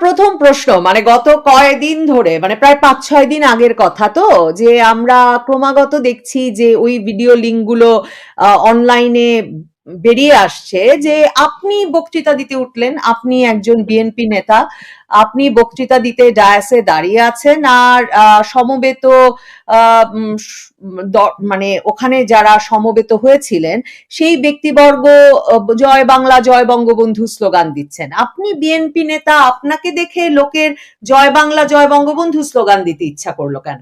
প্রথম প্রশ্ন মানে গত কয়েকদিন ধরে মানে প্রায় পাঁচ ছয় দিন আগের কথা তো, যে আমরা ক্রমাগত দেখছি যে ওই ভিডিও লিঙ্কগুলো অনলাইনে বেরিয়ে আসছে যে আপনি বক্তৃতা দিতে উঠলেন, আপনি একজন বিএনপি নেতা, আপনি বক্তৃতা দিতে ডায়াসে দাঁড়িয়ে আছেন আর সমবেত মানে ওখানে যারা সমবেত হয়েছিলেন, সেই ব্যক্তিবর্গ জয় বাংলা, জয় বঙ্গবন্ধু স্লোগান দিচ্ছেন। আপনি বিএনপি নেতা, আপনাকে দেখে লোকের জয় বাংলা, জয় বঙ্গবন্ধু স্লোগান দিতে ইচ্ছা করল কেন?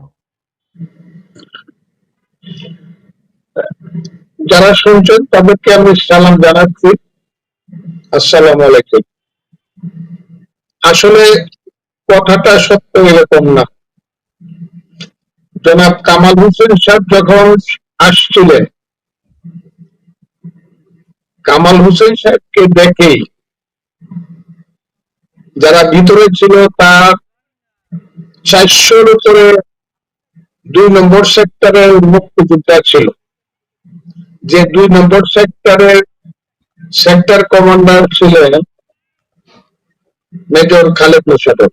যারা শুনছেন, তাদেরকে আমি সালাম জানাচ্ছি। আসসালামু আলাইকুম। আসলে কথাটা সত্য এরকম না। জনাব কামাল হোসেন সাহেব যখন আসছিলেন, কামাল হোসেন সাহেবকে দেখেই যারা ভিতরে ছিল, তার চারশোর উপরে দুই নম্বর সেক্টরের মুক্তিযোদ্ধা ছিল। যে দুই নম্বর সেক্টরের সেক্টর কমান্ডার ছিলেন মেজর খালেদ মোশারফ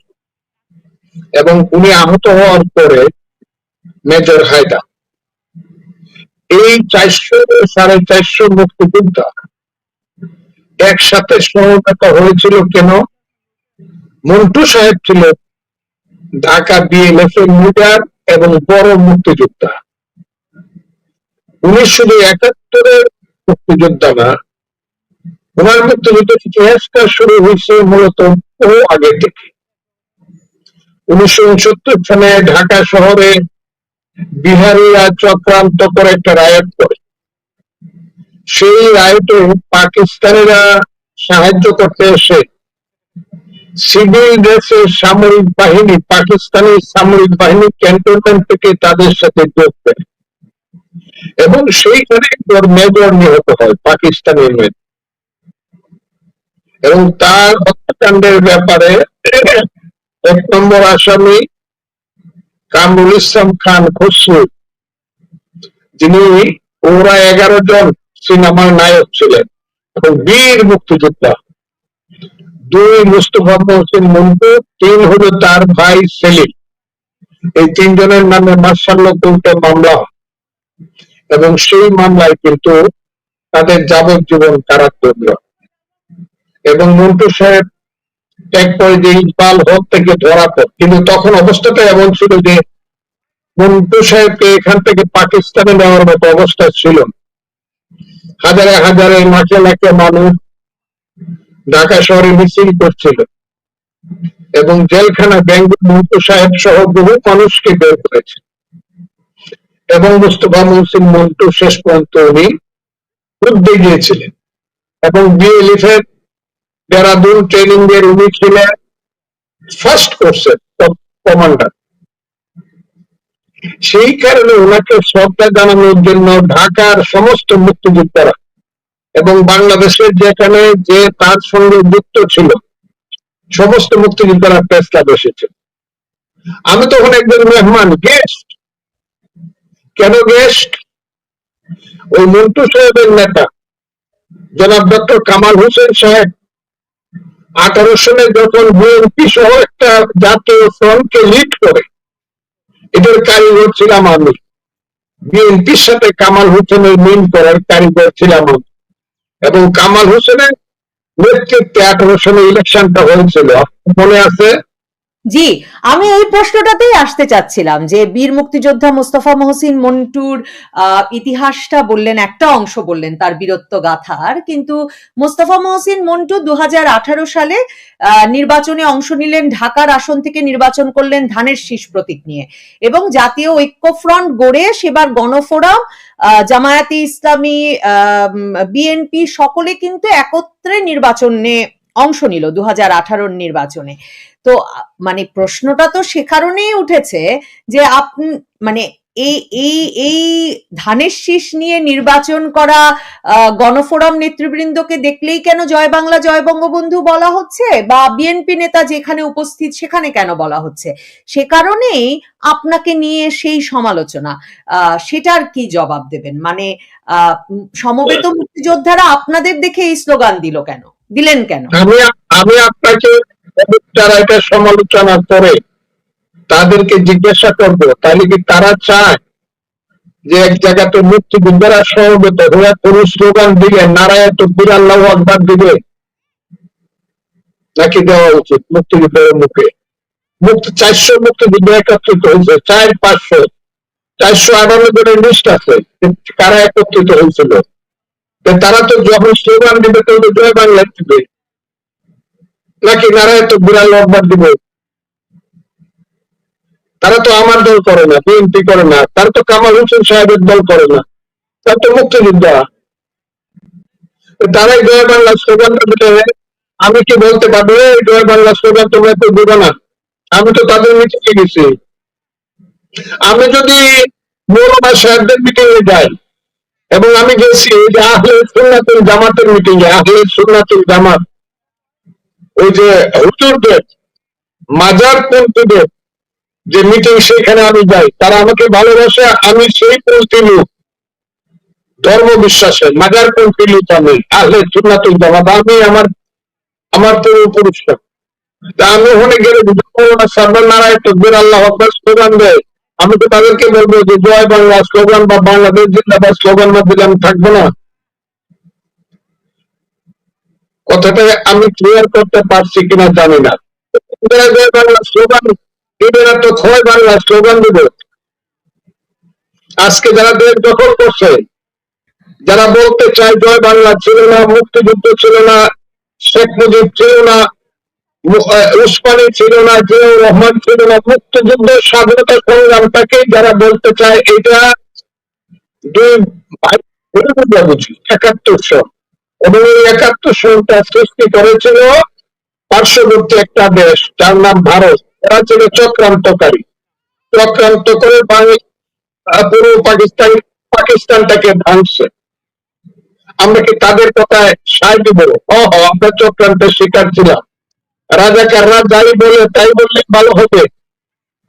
এবং উনি আহত হওয়ার পরে মেজর হায়দা এই চারশো সাড়ে চারশো মুক্তিযোদ্ধা একসাথে সমবেত হয়েছিল কেন? মন্টু সাহেব ছিল ঢাকা বিএলএফ এর লিডার এবং বড় মুক্তিযোদ্ধা। উনি শুধু একাত্তরের মুক্তিযোদ্ধা না ওনার মুক্তিযুদ্ধের ইতিহাসটা শুরু হয়েছে মূলত বহু আগে থেকে। উনিশশো উনসত্তর সালে ঢাকা শহরে বিহারিরা চক্রান্ত করে একটা রায়ট করে। সেই রায়টে পাকিস্তানিরা সাহায্য করতে এসে সিভিল দেশের সামরিক বাহিনী, পাকিস্তানি সামরিক বাহিনী ক্যান্টনমেন্ট থেকে তাদের সাথে যোগ দেয়। এবং সেইখানে মেজর নিহত হয় পাকিস্তানের মেজর এবং তার হত্যাকাণ্ডের ব্যাপারে এক নম্বর আসামি কামরুল ইসলাম খান খসরু, যিনি ওরা এগারো জন সিনেমার নায়ক ছিলেন এবং বীর মুক্তিযোদ্ধা। দুই মুস্তফা মহসিন মন্টু, তিন হলো তার ভাই সেলিম। এই তিনজনের নামে মার্শাল্য কোর্টে মামলা হয়। এবং সেই মামলায় কিন্তু তাদের যাবজ্জীবন কারাদণ্ড। এবং মন্টু সাহেব এক পর্যায়ে ইকবাল হক থেকে ধরা পড়। কিন্তু তখন অবস্থাটা এমন ছিল যে মন্টু সাহেবকে এখান থেকে পাকিস্তানে নেওয়ার মতো অবস্থা ছিল হাজারে হাজারে লাখে লাখে মানুষ ঢাকা শহরে মিছিল করছিল এবং জেলখানা বেঙ্গল মন্টু সাহেব সহ বহু মানুষকে বের করেছে। এবং মুস্তফা মহসিন মন্টু শেষ পর্যন্ত উনি উদ্বে গিয়েছিলেন এবং বিএলএফ এর দেরাদুন ট্রেনিং এর উনি ছিলেন ফার্স্ট কোর্সের কমান্ডার সেই কারণে ওনাকে শ্রদ্ধা জানানোর জন্য ঢাকার সমস্ত মুক্তিযোদ্ধারা এবং বাংলাদেশের যেখানে যে তার সঙ্গে যুক্ত ছিল, সমস্ত মুক্তিযোদ্ধারা প্রেস ক্লাব এসেছে। আমি তখন একজন মেহমান গেস্ট কেন গেস্ট ওই মন্টু সাহেবের নেতা, জনাব ডক্টর কামাল হোসেন সাহেব, আঠারো সালে যখন বিএনপি সহ একটা জাতীয় ফ্রন্টকে লিড করে এটার কারিগর ছিলাম আমি। বিএনপির সাথে কামাল হোসেনের মিল করার কারিগর ছিলাম আমি। এবং কামাল হোসেনের নেতৃত্বে আঠারো সালে ইলেকশনটা হয়েছিল। মনে আছে? জি, আমি এই প্রশ্নটাতেই আসতে চাচ্ছিলাম যে বীর মুক্তিযোদ্ধা মোস্তফা মহসিন মন্টুর ইতিহাসটা বললেন, একটা অংশ বললেন তার বীরত্ব গাথার। কিন্তু মোস্তফা মহসিন মন্টু দু হাজার আঠারো সালে নির্বাচনে অংশ নিলেন, ঢাকার আসন থেকে নির্বাচন করলেন ধানের শীষ প্রতীক নিয়ে। এবং জাতীয় ঐক্যফ্রন্ট গড়ে সেবার গণফোরাম জামায়াতে ইসলামী বিএনপি সকলে কিন্তু একত্রে নির্বাচনে অংশ নিল দু হাজার নির্বাচনে। তো মানে প্রশ্নটা তো সে কারণেই উঠেছে যে আপনি মানে এই এই এই ধানের শীষ নিয়ে নির্বাচন করা গণফোরাম নেতৃবৃন্দকে দেখলেই কেন জয় বাংলা জয় বঙ্গবন্ধু বলা হচ্ছে? বা বিএনপি নেতা যেখানে উপস্থিত সেখানে কেন বলা হচ্ছে? সে কারণেই আপনাকে নিয়ে সেই সমালোচনা। আহ, সেটার কি জবাব দেবেন? মানে আহ, সমবেত মুক্তিযোদ্ধারা আপনাদের দেখে এই স্লোগান দিল কেন? দিলেন কেন? আমি আমি আপনাকে এটা সমালোচনা করে তাদেরকে জিজ্ঞাসা করব, তাহলে কি তারা চায় যে এক জায়গাতে মুক্তিযোদ্ধারা সমবেত হয়ে কোন স্লোগান দিলে নারায়ণ তকবির আল্লাহ আকবার দিবে? নাকি দেওয়া উচিত মুক্তিযুদ্ধের মুখে? মুক্তি চারশো মুক্তিযুদ্ধ একত্রিত হয়েছে, চার পাঁচশো, চারশো জনের লিস্ট আছে কারা একত্রিত হয়েছিল? তো তারা তো যখন স্লোগান দিবে তখন তো জয় বাংলা দিবে। নাকি নারায়ণ তকবির আল্লাহ আকবার দিবে? তারা তো আমার দল করে না, বিএনপি করে না। তারা তো কামাল হোসেন সাহেবের দল করে না। তারা তো মুক্তিযোদ্ধা। তো তারাই জয় বাংলা স্লোগানটা দিলে আমি কি বলতে পারব, "এই জয় বাংলা স্লোগান তোমরা তো দিবে না? আমি তো তাদের মিটিংয়ে গেছি। আমি যদি মৌলানা সাহেবদের মিটিং যাই এবং আমি গেছি যে আহলে সুন্নাতুল জামাতের মিটিং এ, আহলে সুন্নাতুল জামাত। ওই যে হুজুরদের মাজার পন্থীদের যে মিটিং সেখানে আমি যাই, তারা আমাকে ভালোবাসে, আমি সেই পন্থী লোক। ধর্ম বিশ্বাসের, মাজার পন্থী লোক আমি, আহলে সুন্নাতুল জামাত, আমি আমার আমার পূর্বপুরুষরা তা আমি ওখানে গেলে নারায়ণ তকবির আল্লাহ আকবর স্লোগান দেয়। আমি তো তাদেরকে বলব যে জয় বাংলা স্লোগান বা বাংলাদেশ জিন্দাবাদ স্লোগান না দিলে আমি থাকব না। কথাটা আমি ক্লিয়ার করতে পারছি কিনা জানি না। জয় বাংলা স্লোগান দিবে তো ক্ষয় বাংলা স্লোগান দিবে। আজকে যারা দেশ দখল করছে, যারা বলতে চায় জয় বাংলা ছিল না, মুক্তিযুদ্ধ ছিল না, শেখ মুজিব ছিল না উসমানী ছিল না যে রহমান ছিল না। মুক্তিযুদ্ধ স্বাধীনতা সংগ্রামটাকে যারা বলতে চায় এটা দুই বুঝা একাত্তর সন এবং এই একাত্তর সনটা সৃষ্টি করেছিল পার্শ্ববর্তী একটা দেশ যার নাম ভারত। এরা ছিল চক্রান্তকারী। চক্রান্ত করে পূর্ব পাকিস্তান পাকিস্তানটাকে ভাঙছে। আমরা কি তাদের কথায় সায় দিব? হ, আমরা চক্রান্তের শিকার ছিলাম। রাজাকাররা যাই বলে তাই বললে ভালো হবে।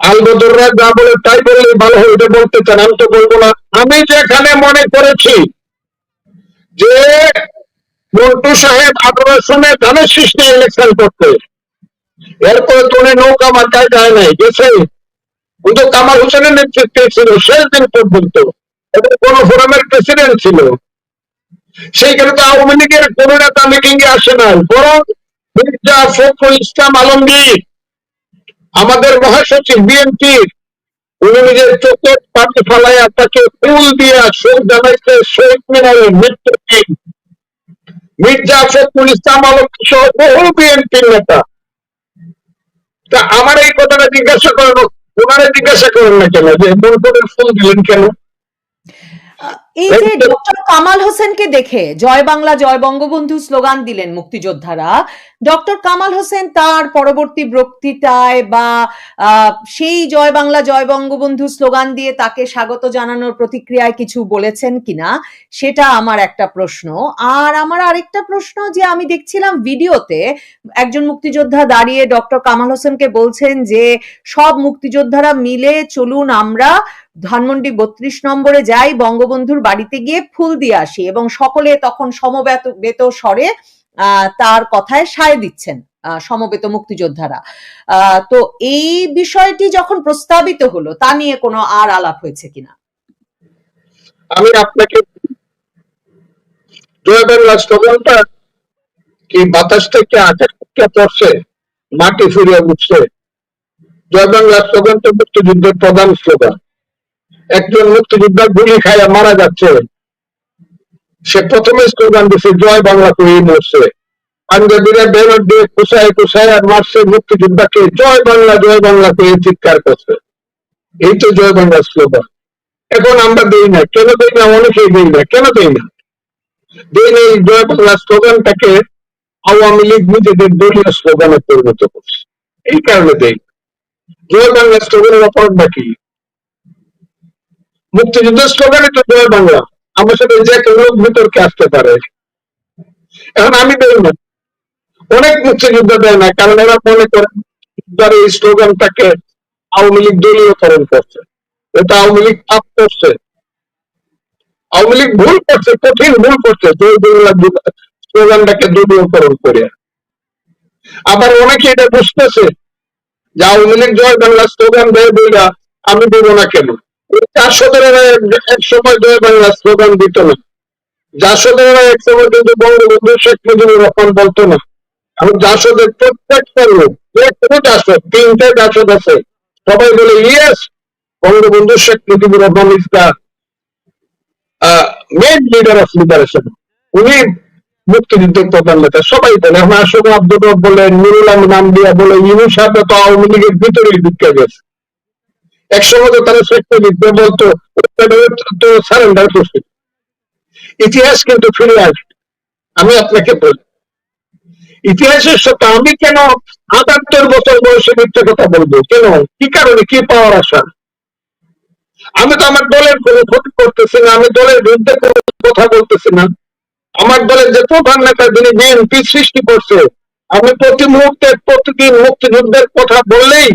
আলবদররা যা বলে, তাই বললে ভালো হবে। এটা বলতে চান, আমি তো বলব না। আমি যেখানে মনে করেছি যে মন্টু সাহেব আঠারো সনে ধানের সৃষ্টি ইলেকশন করতে। এরপরে তো উনি নৌকা মার্কায় যায় নাই, গেছে। কিন্তু কামাল হোসেনের নেতৃত্বে ছিল, শেষ দিন পর্যন্ত। এবং কোন ফোরামের প্রেসিডেন্ট ছিল। সেইখানে তো আওয়ামী লীগের কোন নেতা মিটিং এ আসে নাই, বরং মির্জা ফখরুল ইসলাম আলমগীর, আমাদের মহাসচিব বিএনপি উনি নিজের চোখে পানি ফালাইয়া তাকে ফুল দিয়া শোক জানাইছে, শহীদ মিনারের মৃত্যু দিন। মির্জা ফখরুল ইসলাম আলমগীর সহ বহু বিএনপির নেতা। তা আমার এই কথাটা জিজ্ঞাসা করেন, ওনারা জিজ্ঞাসা করেন না কেন? যে মনপুরের ফুল দিলেন কেন? এই যে ডক্টর কামাল হোসেনকে দেখে জয় বাংলা জয় বঙ্গবন্ধু স্লোগান দিলেন মুক্তিযোদ্ধারা। ডক্টর কামাল হোসেন তার পরবর্তী বক্তৃতায় বা সেই জয় বাংলা জয় বঙ্গবন্ধু স্লোগান দিয়ে তাকে স্বাগত জানানোর প্রতিক্রিয়ায় কিছু বলেছেন কিনা সেটা আমার একটা প্রশ্ন। আর আমার আরেকটা প্রশ্ন যে আমি দেখছিলাম ভিডিওতে একজন মুক্তিযোদ্ধা দাঁড়িয়ে ডক্টর কামাল হোসেনকে বলছেন যে সব মুক্তিযোদ্ধারা মিলে চলুন আমরা ধানমন্ডি বত্রিশ নম্বরে যাই, বঙ্গবন্ধুর বাড়িতে গিয়ে ফুল দিয়ে আসি এবং সকলে তখন সমবেত, বেত স্বরে তার কথায় সায় দিচ্ছেন সমবেত মুক্তিযোদ্ধারা। তো এই বিষয়টি যখন প্রস্তাবিত হলো, তা নিয়ে কোনো আর আলাপ হয়েছে কিনা? আমি আপনাকে স্লোগানটা কি বাতাস থেকে পড়ছে, মাটি ফিরিয়ে উঠছে, জয় বাংলা স্লোগান তো মুক্তিযুদ্ধের প্রধান স্লোগান। একজন মুক্তিযোদ্ধা গুলি খাইয়া মারা যাচ্ছে। সে প্রথমে স্লোগান দিছে, জয় বাংলা করেই মরছে। পাঞ্জাবিরা ব্যানার দিয়ে কুসায় কুসায় আর মারছে মুক্তিযোদ্ধাকে, জয় বাংলা জয় বাংলা করে চিৎকার করছে। এই তো জয় বাংলা স্লোগান। এখন আমরা দেই না, কেন দেই না? অনেকেই দেই না, কেন দেই না? দেই না এই জয় বাংলা স্লোগানটাকে আওয়ামী লীগ নিজেদের দলীয় স্লোগানে পরিণত করছে। এই কারণে দেই। জয় বাংলা স্লোগানের অপরাধটা কি? মুক্তিযুদ্ধের স্লোগানে তো জয় বাংলা। আমার সাথে যে কেউ লোক আসতে পারে। এখন আমি দেই না। অনেক মুক্তিযোদ্ধা দেয় না, কারণ এরা মনে করেন এই স্লোগানটাকে আওয়ামী লীগ দলীয়করণ করছে। এটা আওয়ামী লীগ পাপ করছে। আওয়ামী লীগ ভুল করছে, কঠিন ভুল করছে স্লোগানটাকে দলীয়করণ করে। আবার অনেকে এটা বুঝতেছে যে আওয়ামী লীগ জয় বাংলা স্লোগান দেয় বইলা আমি দেবো না কেন? বাংলা না। শেখ বলতো না। আমি সবাই বলে শেখ মেন উনি মুক্তিযুদ্ধের প্রধান নেতা, সবাই বলে। আমার আসলে আব্দুল বলেন নুরুল নাম দিয়া বলে ইউনুস সাহেব তো আওয়ামী লীগের ভিতরেই ঢুকে গেছে। একসময় তো তারা শেখ মুজিব বলতো তো সারেন্ডার করছে। ইতিহাস কিন্তু ফিরে আসবে। আমি আপনাকে বলি, ইতিহাসের সাথে আমি কেন আটাত্তর বছর বয়সে মিথ্যে কথা বলব? কেন? কি কারণে? কি পাওয়ার আশা? আমি তো আমার দলের কোনো ক্ষতি করতেছি না, আমি দলের বিরুদ্ধে কোনো কথা বলতেছি না। আমার দলের যে প্রধান নেতা, যিনি বিএনপি সৃষ্টি করছে, আমি প্রতি মুহূর্তে, প্রতিদিন মুক্তিযুদ্ধের কথা বললেই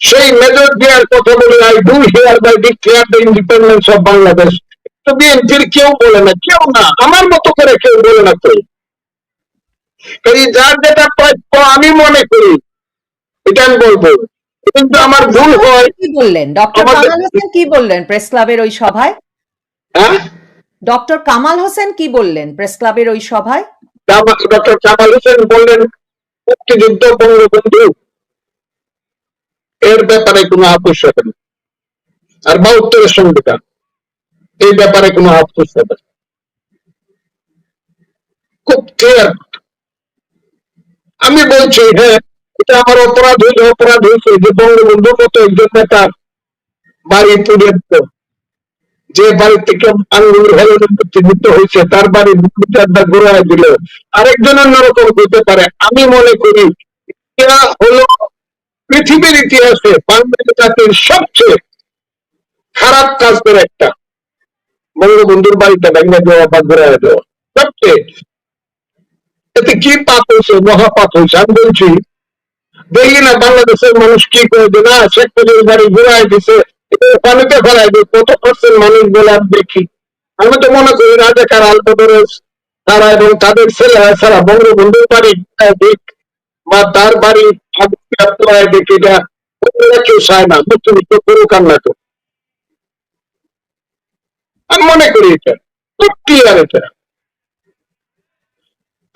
সেই মেজর জিয়ার কথা বলে I do hereby declare the independence of Bangladesh তো বিএনপির কেউ বলে না কেউ না আমার মতো করে কেউ বলে না কেউ। এই যার যেটা প্রাপ্য আমি মনে করি এটা আমি বলব। কিন্তু আমার ভুল হয়। কি বললেন? ডক্টর কামাল হোসেন কি বললেন প্রেস ক্লাবের ওই সভায়? হ্যাঁ? ডক্টর কামাল হোসেন কি বললেন প্রেস ক্লাবের ওই সভায়? ডক্টর কামাল হোসেন বললেন মুক্তিযুদ্ধ বঙ্গবন্ধু এর ব্যাপারে কোনো আপোষ হবে না। আর বাহাত্তরের সংবিধান, এই ব্যাপারে কোনো আপোষ হবে না। খুব ক্লিয়ার আমি বলছি হ্যাঁ এটা আমার অপরাধ হইলে অপরাধ হয়েছে, যে বঙ্গবন্ধুর মতো একজন নেতার বাড়ি পুড়িয়ে দিত। যে বাড়ি থেকে আঙ্গুল মুক্তিযুদ্ধ হয়েছে, তার বাড়ি মুক্তিযোদ্ধা ঘুরায় দিল। আরেকজনের নারকম হতে পারে। আমি মনে করি এটা হলো পৃথিবীর ইতিহাসে বাংলাদেশ জাতির সবচেয়ে খারাপ কাজ করে একটা। বঙ্গবন্ধুর বাড়িটা ভেঙে দেওয়া বা ঘুরায় দেওয়া। সবচেয়ে এতে কি পাপ হয়েছে মহাপাপ হয়েছে আমি বলছি, দেখি না বাংলাদেশের মানুষ কি করে না, শেখ মুজিবুর বাড়ি ঘুরাই দিছে পানিতে ফেলাই দিই কত পার্সেন্ট মানুষ বলে আমি দেখি? আমি তো মনে করি, রাজাকার আলবদরস তারা এবং তাদের ছেলেরা ছাড়া বঙ্গবন্ধুর বাড়ি দিক বা তার বাড়ি এটা অন্যরা কেউ চায় না মুক্তিযুদ্ধ করুক আর না করুক। আমি মনে করি এটা, খুব ক্লিয়ার এটা।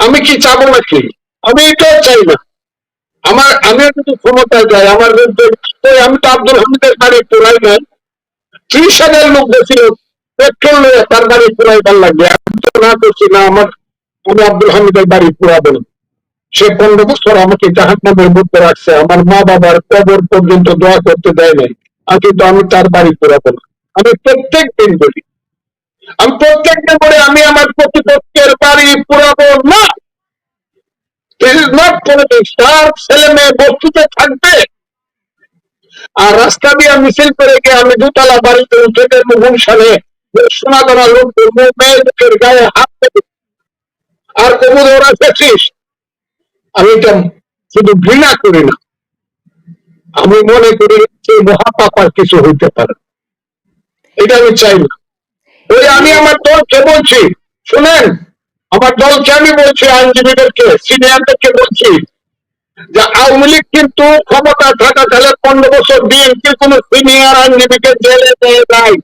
আমি কি চাবো নাকি? আমি এটাও চাই না। আমার, আমি যদি ক্ষমতায় যাই, আমার আমি তো আব্দুল হামিদের বাড়ি পুরাই নাই। ত্রিশ হাজার লোক গেছিল পেট্রোল নিয়ে তার বাড়ি পুরাইবার লাগবে। আমি তো না করছি না, আমার, আমি আব্দুল হামিদের বাড়ি পুরাবো না। সে পনেরো বছর আমাকে জাহাজ নামের মধ্যে রাখছে। আমার মা বাবার কবর পর্যন্ত দোয়া করতে দেয় নাই। কিন্তু আমি তার বাড়ি পুরাবো না। আমি প্রত্যেক দিন বলি, আমি প্রত্যেক দিন বলে, আমি আমার প্রতিপক্ষের বাড়ি পুরাবো না। This is not politics. তার ছেলে মেয়ে বস্তুতে থাকবে। আর রাস্তা দিয়ে মিছিল করে গিয়ে আমি দুতলা বাড়িতে উঠে দেবো গুলশানে। সোনা দানা লোক দেখব মেয়ে গায়ে হাত আর কবুদ ওরা দেখছিস আমি এটা শুধু ঘৃণা করি না, আমি মনে করি যে মহাপাপ আর কিছু হইতে পারে। এটা আমি চাই না। ওই আমি আমার দলকে বলছি, শুনেন, আমার দলকে আমি বলছি, আইনজীবীদেরকে, সিনিয়রদেরকে বলছি, যে আওয়ামী লীগ কিন্তু ক্ষমতা থাকাকালে পনেরো বছর বিএনপির কোন সিনিয়র আইনজীবীকে জেলে দেয় নাই।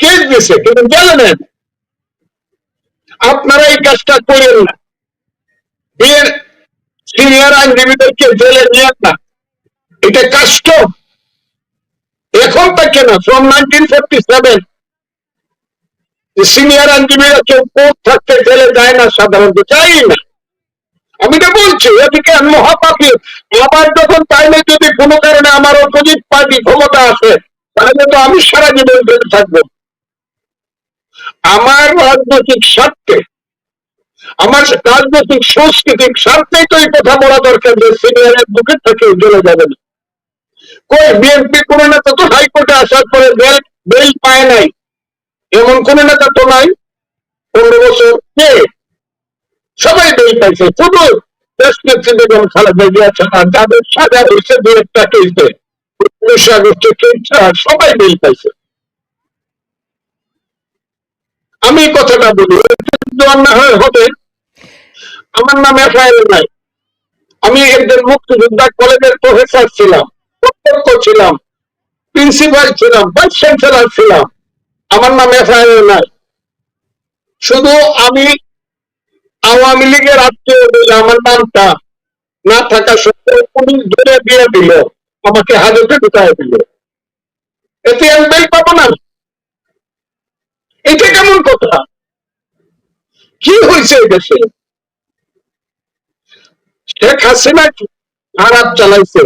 কেস দিছে, কিন্তু জেলে নেন আপনারা এই কাজটা করেন না। বিএন সিনিয়র আইনজীবীদেরকে জেলে না এটা কাষ্ট। এখন থেকে from nineteen forty seven senior আইনজীবীরা কেউ কোর্ট থাকতে জেলে যায় না সাধারণত চাই না। আমি তো বলছি এদিকে আমি আবার যখন তাইলে যদি কোনো কারণে আমার অপোজিট পার্টি ক্ষমতা আছে তাহলে তো আমি সারা জীবন জেলে থাকব। আমার রাজনৈতিক স্বার্থে আমার রাজনৈতিক, সাংস্কৃতিক স্বার্থেই তো এই কথা বলা দরকার যে সিনিয়রের বুকে থেকে জেলে যাবে না। কই, বিএনপি কোন নেতা তো হাইকোর্টে আসার পরে বেল বেল পায় নাই। এমন কোন নেতা তো নাই। পনেরো বছর কে? সবাই বেল পাইছে, শুধু নেত্রী বেগম খালেদা জিয়া ছাড়া যাদের সাজা হয়েছে, দু একটা কেসে উনিশে আগস্টে সবাই বেল পাইছে। আমি কথাটা বলি অন্যায় হবে। আমার নাম এফআইআর নাই। আমি একজন মুক্তিযোদ্ধা, কলেজের প্রফেসর ছিলাম, অধ্যক্ষ ছিলাম প্রিন্সিপাল ছিলাম ভাইস চ্যান্সেলর ছিলাম। আমার নাম এফআইআর নাই। শুধু আমি আওয়ামী লীগের আত্মীয় আমার নামটা না থাকা সত্ত্বেও পুলিশ ধরে দিয়ে দিল, আমাকে হাজতে ঢুকায় দিল। এতে আমি বেল পাবো না। এটা কেমন কথা? কি হয়েছে দেশে? শেখ হাসিনা খারাপ চালাইছে?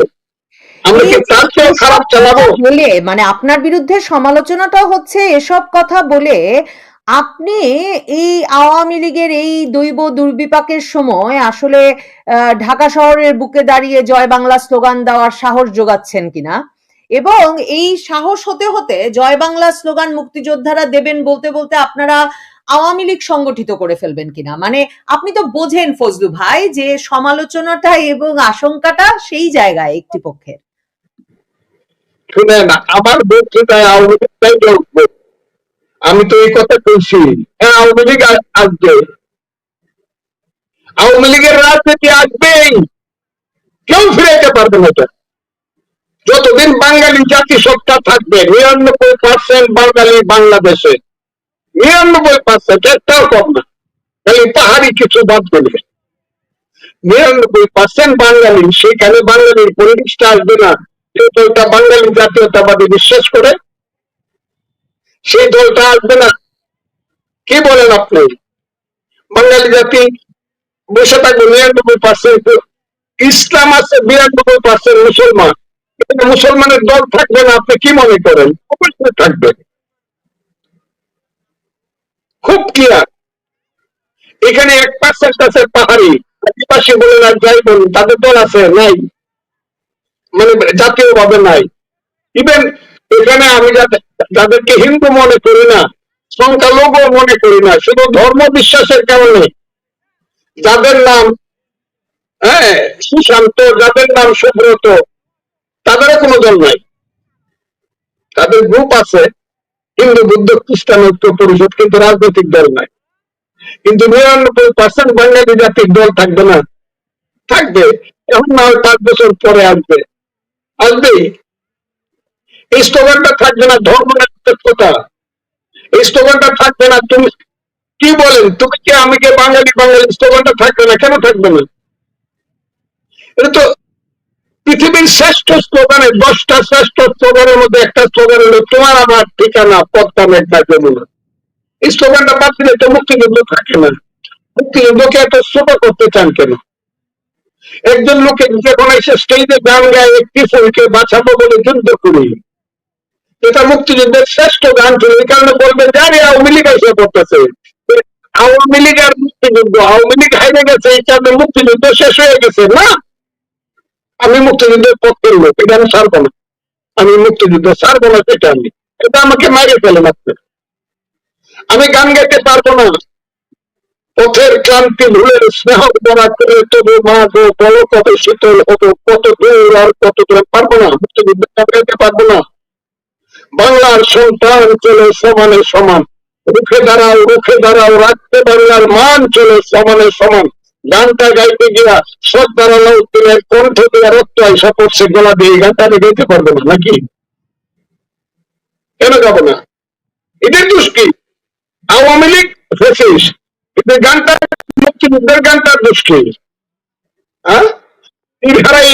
মানে আপনার বিরুদ্ধে সমালোচনাটা হচ্ছে এসব কথা বলে আপনি এই আওয়ামী লীগের এই দৈব দুর্বিপাকের সময় আসলে ঢাকা শহরের বুকে দাঁড়িয়ে জয় বাংলা স্লোগান দেওয়ার সাহস যোগাচ্ছেন কিনা? এবং এই সাহস হতে হতে জয় বাংলা স্লোগান মুক্তিযোদ্ধারা দেবেন বলতে বলতে আপনারা আওয়ামী লীগ সংগঠিত করে ফেলবেন কিনা? মানে আপনি তো বোঝেন ফজলু ভাই যে সমালোচনাটা এবং আশঙ্কাটা সেই জায়গায় একটি পক্ষের। শুনে না আমার বক্তৃতায় আওয়ামী লীগটাই আমি তো এই কথা কইছি হ্যাঁ আওয়ামী লীগ আসবে। আওয়ামী লীগের রাজনীতি আসবেই। কেউ ফিরাইতে পারবে না যতদিন বাঙালি জাতিসত্তা থাকবে, নিরানব্বই পার্সেন্ট বাঙালি বাংলাদেশে। নিরানব্বই পার্সেন্ট একটাও কম না। খালি পাহাড়ি কিছু বাদ দিলে নিরানব্বই পার্সেন্ট বাঙালি, সেখানে বাঙালির পরিবেশটা আসবে না। যে দলটা বাঙালি জাতীয়তাবাদী বিশ্বাস করে, সেই দলটা আসবে না। কি বলেন আপনি? বাঙালি জাতি বসে থাকবে নিরানব্বই পার্সেন্ট ইসলাম আছে বিরানব্বই পার্সেন্ট মুসলমান। মুসলমানের দল থাকবে না, আপনি কি মনে করেন? অবশ্যই থাকবে। খুব ক্লিয়ার এখানে এক পার্সেন্ট আছে পাহাড়ি, আদিবাসী বলে না যাই বলুন, তাদের দল আছে, নাই। মানে জাতীয় ভাবে নাই। ইভেন এখানে আমি যাদের- যাদেরকে হিন্দু মনে করি না, সংখ্যালঘু মনে করি না, শুধু ধর্ম বিশ্বাসের কারণে। যাদের নাম হ্যাঁ সুশান্ত, যাদের নাম সুব্রত তাদেরও কোনো দল নাই। তাদের গ্রুপ আছে, হিন্দু, বুদ্ধ, খ্রিস্টান, ঐক্য, পরিষদ, কিন্তু রাজনৈতিক দল নাই। কিন্তু নিরানব্বই পার্সেন্ট বাঙালি জাতির দল থাকবে না। থাকবে, এখন না হয় পাঁচ বছর পরে আসবে। আসবেই এই স্লোগানটা থাকবে না, ধর্ম নিরপেক্ষতা এই স্লোগানটা থাকবে না, তুমি কি বলেন? তুমি কি আমি কে বাঙালি বাঙালি স্লোগানটা থাকবে না? কেন থাকবে না? এটা তো পৃথিবীর শ্রেষ্ঠ স্লোগানের দশটা শ্রেষ্ঠ স্লোগানের মধ্যে একটা স্লোগান হলো, তোমার আমার ঠিকানা পদ্মা মেঘনা যমুনা। এই স্লোগানটা বাদ দিলে তো মুক্তিযুদ্ধ থাকে না। মুক্তিযুদ্ধকে এত ছোট করতে চান কেন? একজন লোকে যখন এসে স্টেজে গান গায় একটি ফুলকে বাঁচাবো বলে যুদ্ধ করি। এটা মুক্তিযুদ্ধের শ্রেষ্ঠ গান ছিল, এই কারণে বলবেন জানি আওয়ামী লীগ এসে করতেছে আওয়ামী লীগ আর মুক্তিযুদ্ধ, আওয়ামী লীগ হাইরে গেছে, এই কারণে মুক্তিযুদ্ধ শেষ হয়ে গেছে, না? আমি মুক্তিযুদ্ধের পক্ষের লোক এটা আমি ছাড়বো না। আমি মুক্তিযুদ্ধ ছাড়বো না, সেটা আমি। এটা আমাকে মারিয়ে ফেলে মাত্র। আমি গান গাইতে পারব না। পথের ক্লান্তি ভুলে স্নেহ করা করে মা গো কত শীতল হতো কত দূর আর কত দূর পারব না, মুক্তিযুদ্ধ গাইতে পারব না। বাংলার সন্তান চলে সমানে সমান, রুখে দাঁড়াও রুখে দাঁড়াও, রাখতে বাংলার মান চলে সমানে সমান। গানটা গাইতে গিয়া সর্দার আলাউদ্দিনের কণ্ঠ দিয়ে রক্ত আইসা পড়ছে, গলা দিয়ে এই গানটা আমি গাইতে পারব না, নাকি? কেন যাব না? এদের দোষ কি? আওয়ামী লীগ ফেসিস, এদের গানটা, মুক্তিযুদ্ধের গানটার দোষ কি?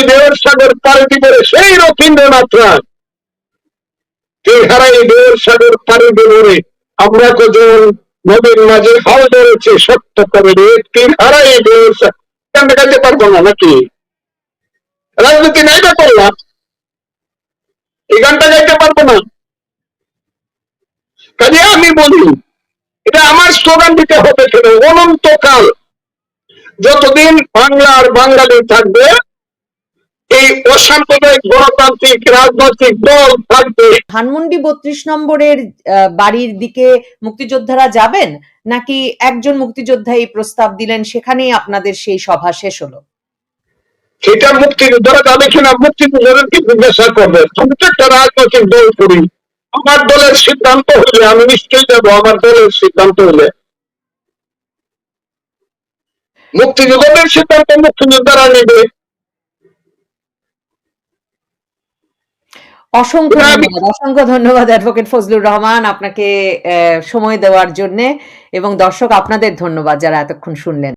দেওয়ার সাগর দিবে সেই রথীন্দ্রনাথ রায় দেওয়ার সাগর দিবে আমরা তো নদীর মাঝে হাল ধরেছে সত্য করে রে তিনহারাই দেওয়ার সাগর গানটা পারব না নাকি? রাজনীতি নাই বা করলাম। এই গানটা গাইতে পারব না। কাজে আমি বলি, এটা আমার স্লোগান দিতে হবে কেন অনন্তকাল। যতদিন বাংলা আর বাঙালি থাকবে এই অসাম্প্রদায়িক গণতান্ত্রিক রাজনৈতিক দল থাকবে। ধানমন্ডি বত্রিশ নম্বরের বাড়ির দিকে মুক্তিযোদ্ধারা যাবেন নাকি একজন মুক্তিযোদ্ধা এই প্রস্তাব দিলেন সেখানেই আপনাদের সেই সভা শেষ হলো? সেটা মুক্তিযোদ্ধারা যাবে কিনা মুক্তিযোদ্ধাদের কি জিজ্ঞাসা করবে? আমি তো একটা রাজনৈতিক দল করি। আমার দলের সিদ্ধান্ত হলে আমি নিশ্চয়ই যাব আমার দলের সিদ্ধান্ত হলে। মুক্তিযোদ্ধাদের সিদ্ধান্ত মুক্তিযোদ্ধারা নেবে। অসংখ্য ধন্যবাদ অসংখ্য ধন্যবাদ অ্যাডভোকেট ফজলুর রহমান আপনাকে আহ, সময় দেওয়ার জন্য এবং দর্শক আপনাদের ধন্যবাদ যারা এতক্ষণ শুনলেন।